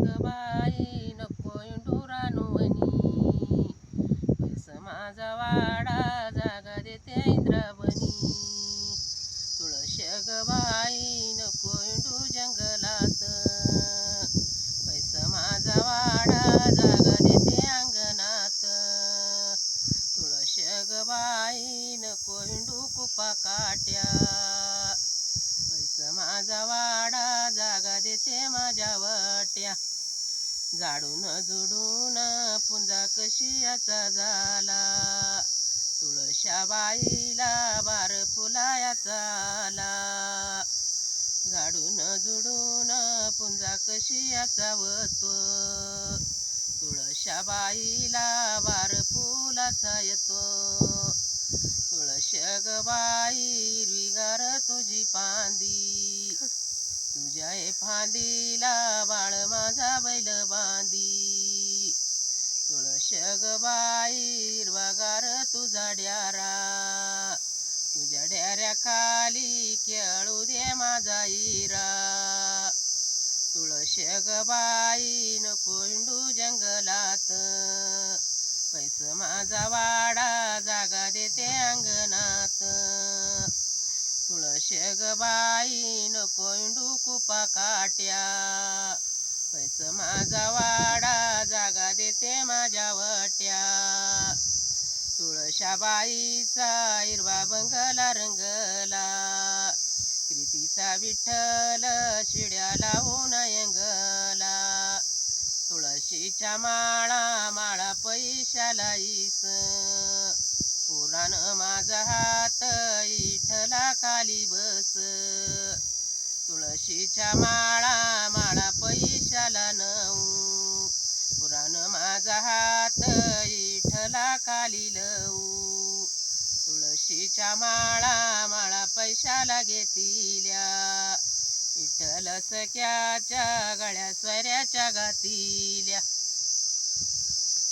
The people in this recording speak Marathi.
ग बाई नको इंडुरानुवनी पैसा माझा वाडा जागा देते इंद्रावणी तुळशी ग बाई नको इंडू जंगलात. पैस माझा वाडा जागा देते अंगणात. तुळशी ग बाई नको इंडू कुपा काट्या पैस माझा वाडा जागा माझ्या वाट्या. झाडून जुडून पुंजा कशी याचा झाला. तुळशा बाईला बार फुलायाचा आला. झाडून जुडून पुंजा कशी याचा वतो. तुळशा बाईला बार फुलाचा येतो. तुळश ग बाई हिरवीगार तुझी पांदी. तुझ्या फांदीला बाळ माझा बैल बांधी. तुळश बाई हिरवागार तुझा ड्यारा. तुझ्या ड्याऱ्या खाली खेळू दे माझा इरा. तुळश बाई नको हिंडू जंगलात. पैस माझा वाडा जागा देते अंगणात. तुळश बाई कोंडू कुपा काट्या पैस माझा वाडा जागा देते माझ्या वट्या. तुळशा बाईचा हिरवा बंगला रंगला. प्रीतीचा विठ्ठल शिड्या लावून यंगला. तुळशीच्या माळा माळा पैशाला इस पुराण माझा हात इठला खाली बस. तुळशीच्या माळा माळा पैशाला नऊ. पुराण माझा हात इठला खाली लऊ. तुळशीच्या माळा माळा पैशाला घेतिल्या. इठल सख्याच्या गळ्या स्वऱ्याच्या गातिल्या